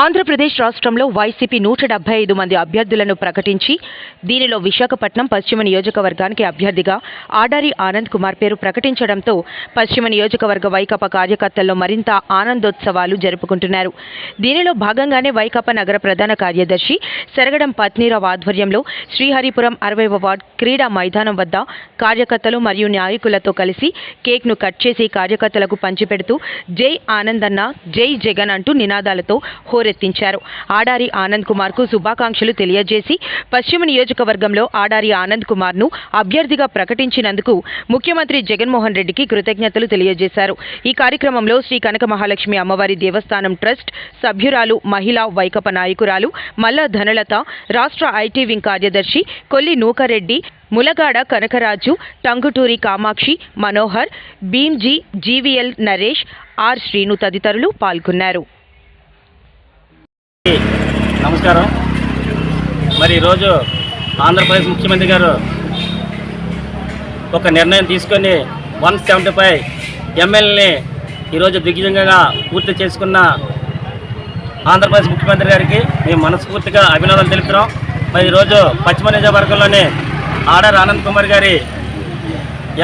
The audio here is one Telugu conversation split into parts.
ఆంధ్రప్రదేశ్ రాష్ట్రంలో వైసీపీ నూట డెబ్బై ఐదు మంది అభ్యర్థులను ప్రకటించి దీనిలో విశాఖపట్నం పశ్చిమ నియోజకవర్గానికి అభ్యర్థిగా ఆడారి ఆనంద్ కుమార్ పేరు ప్రకటించడంతో పశ్చిమ నియోజకవర్గ వైకాపా కార్యకర్తల్లో మరింత ఆనందోత్సవాలు జరుపుకుంటున్నారు. దీనిలో భాగంగానే వైకాపా నగర ప్రధాన కార్యదర్శి సెరగడం పత్నీరావు ఆధ్వర్యంలో శ్రీహరిపురం అరవై వార్డ్ క్రీడా మైదానం వద్ద కార్యకర్తలు మరియు నాయకులతో కలిసి కేక్ను కట్ చేసి కార్యకర్తలకు పంచిపెడుతూ జై ఆనందన్న జై జగన్ అంటూ నినాదాలతో హోరెత్తించారు ఆడారి ఆనంద్ కుమార్కు శుభాకాంక్షలు తెలియజేసి పశ్చిమ నియోజకవర్గంలో ఆడారి ఆనంద్ కుమార్ను అభ్యర్థిగా ప్రకటించినందుకు ముఖ్యమంత్రి జగన్మోహన్ రెడ్డికి కృతజ్ఞతలు తెలియజేశారు. ఈ కార్యక్రమంలో శ్రీ కనక మహాలక్ష్మి అమ్మవారి దేవస్థానం ట్రస్ట్ సభ్యురాలు మహిళా వైకప నాయకురాలు మల్ల ధనలత రాష్ట్ర ఐటీ వింగ్ కార్యదర్శి కొల్లి నూకరెడ్డి ములగాడ కనకరాజు టంగుటూరి కామాక్షి మనోహర్ భీమ్జీ జీవీఎల్ నరేష్ ఆర్ శ్రీను తదితరులు పాల్గొన్నారు. నమస్కారం. మరి ఈరోజు ఆంధ్రప్రదేశ్ ముఖ్యమంత్రి గారు ఒక నిర్ణయం తీసుకొని వన్ సెవెంటీ ఫైవ్ ఎమ్మెల్యేని ఈరోజు దిగ్విజంగా పూర్తి చేసుకున్న ఆంధ్రప్రదేశ్ ముఖ్యమంత్రి గారికి మేము మనస్ఫూర్తిగా అభినందనలు తెలుపుతున్నాం. మరి ఈరోజు పశ్చిమ నియోజకవర్గంలోని ఆర్డర్ ఆనంద్ కుమార్ గారి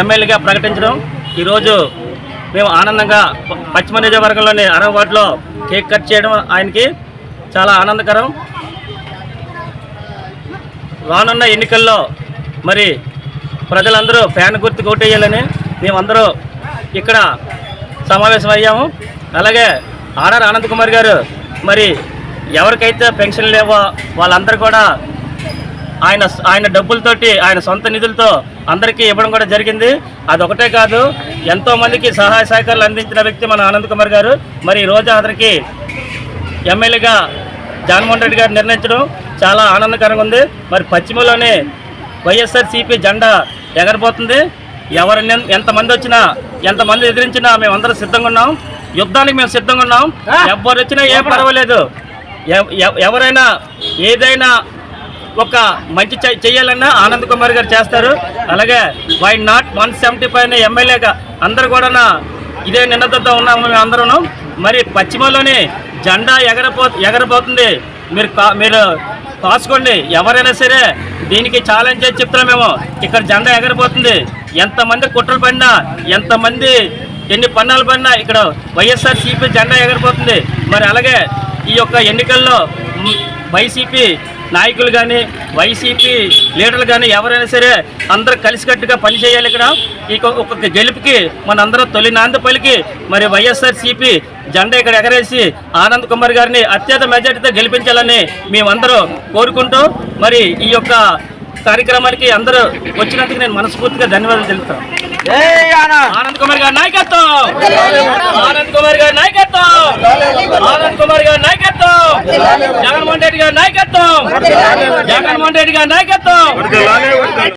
ఎమ్మెల్యేగా ప్రకటించడం. ఈరోజు మేము ఆనందంగా పశ్చిమ నియోజకవర్గంలోని అరవై వార్డులో కేక్ కట్ చేయడం ఆయనకి చాలా ఆనందకరం. రానున్న ఎన్నికల్లో మరి ప్రజలందరూ ఫ్యాన్ గుర్తు కొట్టేయాలని మేమందరూ ఇక్కడ సమావేశం అయ్యాము అలాగే ఆర్ఆర్ ఆనంద్ కుమార్ గారు మరి ఎవరికైతే పెన్షన్ లేవో వాళ్ళందరూ కూడా ఆయన ఆయన డబ్బులతోటి ఆయన సొంత నిధులతో అందరికీ ఇవ్వడం కూడా జరిగింది. అదొకటే కాదు ఎంతో మందికి సహాయ సహకారాలు అందించిన వ్యక్తి మన ఆనంద్ కుమార్ గారు. మరి ఈ రోజు అతనికి ఎమ్మెల్యేగా జగన్మోహన్ రెడ్డి గారు నిర్ణయించడం చాలా ఆనందకరంగా ఉంది. మరి పశ్చిమలోనే వైఎస్ఆర్ సిపి జెండా ఎగరబోతుంది. ఎవరు ఎంతమంది వచ్చినా ఎంతమంది ఎదిరించినా మేమందరం సిద్ధంగా ఉన్నాం. యుద్ధానికి మేము సిద్ధంగా ఉన్నాం. ఎవరు వచ్చినా ఏం పర్వాలేదు. ఎవ- ఎవ- ఎవరైనా ఏదైనా ఒక మంచి చెయ్యాలన్నా ఆనంద్ కుమార్ గారు చేస్తారు. అలాగే why not one seventy five ఎమ్మెల్యేగా అందరు కూడా ఇదే నిన్నతో ఉన్నాము మేము అందరూ మరి పశ్చిమలోని జెండా ఎగరపో ఎగరబోతుంది. మీరు కా- మీరు కాసుకోండి. ఎవరైనా సరే దీనికి ఛాలెంజ్ చేసి చెప్తున్నాం మేము. ఇక్కడ జెండా ఎగరబోతుంది. ఎంతమంది కుట్రలు పడినా ఎంతమంది ఎన్ని పన్నాలు పడినా ఇక్కడ వైఎస్ఆర్ సిపి జెండా ఎగరబోతుంది. మరి అలాగే ఈ యొక్క ఎన్నికల్లో వైసీపీ నాయకులు కానీ వైసీపీ లీడర్లు కానీ ఎవరైనా సరే అందరూ కలిసికట్టుగా పనిచేయాలి ఇక్కడ. ఈ ఒక్కొక్క గెలుపుకి మనందరం తొలి నాంది పలికి మరి వైఎస్ఆర్ సిపి జెండా ఇక్కడ ఎగరేసి ఆనంద్ కుమార్ గారిని అత్యంత మెజార్టీతో గెలిపించాలని మేమందరూ కోరుకుంటూ మరి ఈ యొక్క కార్యక్రమానికి అందరూ వచ్చినందుకు నేను మనస్ఫూర్తిగా ధన్యవాదాలు తెలుపుతాను ఆనంద్ కుమార్ గారి నాయకత్వం! ఆనంద్ కుమార్ గారి నాయకత్వం! ఆనంద్ కుమార్ గారి నాయకత్వం జగన్మోహన్ రెడ్డి గారి నాయకత్వం.